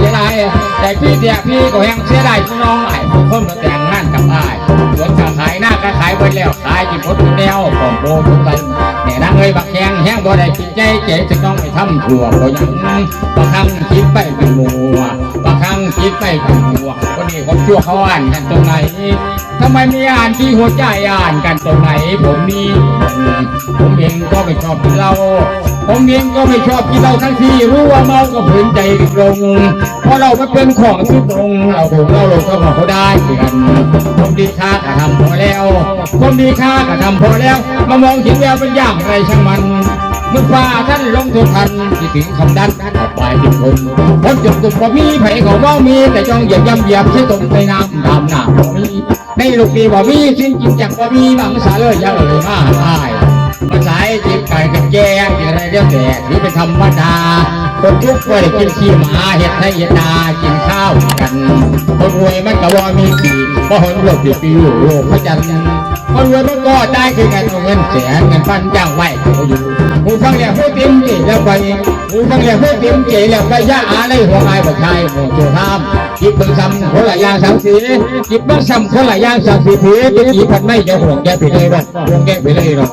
สียดายแต่พี่เดียพี่ก็ยังเสียดายพี่น้องไอ้ผู้คนมาแต่งงานกับอ้ายสวนก็ขายหน้าก็ขายไปแล้วขายกินพดกินแนวของโบทุกคนเนี่ยนางเอ้ยบักแขงแห้งบ่ได้กินใจเจ๊จะต้องไปทำถั่วบ่ยังบางครั้งคิดไปเป็นมัวบางครั้งคิดไปเป็นมัวคนนี้คนชั่วเขาอ่านกันตรงไหนทำไมไม่อ่านที่หัวใจอ่านกันตรงไหนผมนี่ผมเองก็ไม่ชอบกินเหล้า ผมเองก็ไม่ชอบกินเหล้าทั้งที่รู้ว่าเมาก็ฝืนใจลงเพราะเราไม่เป็นของสุดตรงเราถูกเราลงก็บอกเขาได้เดือนผมดีค่ากระทำพอแล้วผมดีค่ากระทำพอแล้ว มามองถึงแววเป็นอย่างไรช่างมันเมื่อฟ้าท่านลงทุกทันที่ถึงคำดันออกไปทุกคนผมจุดตุกบ่มีไผเขาบ่มี แต่จ้องเหยียบย่ำเหยียบใช้ตรงในน้ำดำหน้าบ่มีในลูกดีบ่มีสิ้นกินจากบ่มีบางสาเลยยังเลยมาตา เรื่องแดกนี่เป็นธรรมดาคนทุกข์ก็ได้กินขี้หมาเห็ดให้เห็ดนากินข้าวกันคนรวยมันก็ว่ามีปีเพราะหนโลกปีปีอยู่โลกพระจันทร์คนรวยมันก็ได้คือกันเงินแสนเงินพันจ้างไหวเขาอยู่หูฟังแล้วหูเต็มเจแล้วไปหูฟังแล้วหูเต็มเจแล้วไปย่าอะไรหัวไอ้บอกชายหัวโจทามจิบเบิ่งซ้ำคนละอย่างสามสีจิบเบิ่งซ้ำคนละอย่างสามสีผีเป็นอีพันไม่จะห่วงแกไปเลยหรอกห่วงแกไปเลยหรอก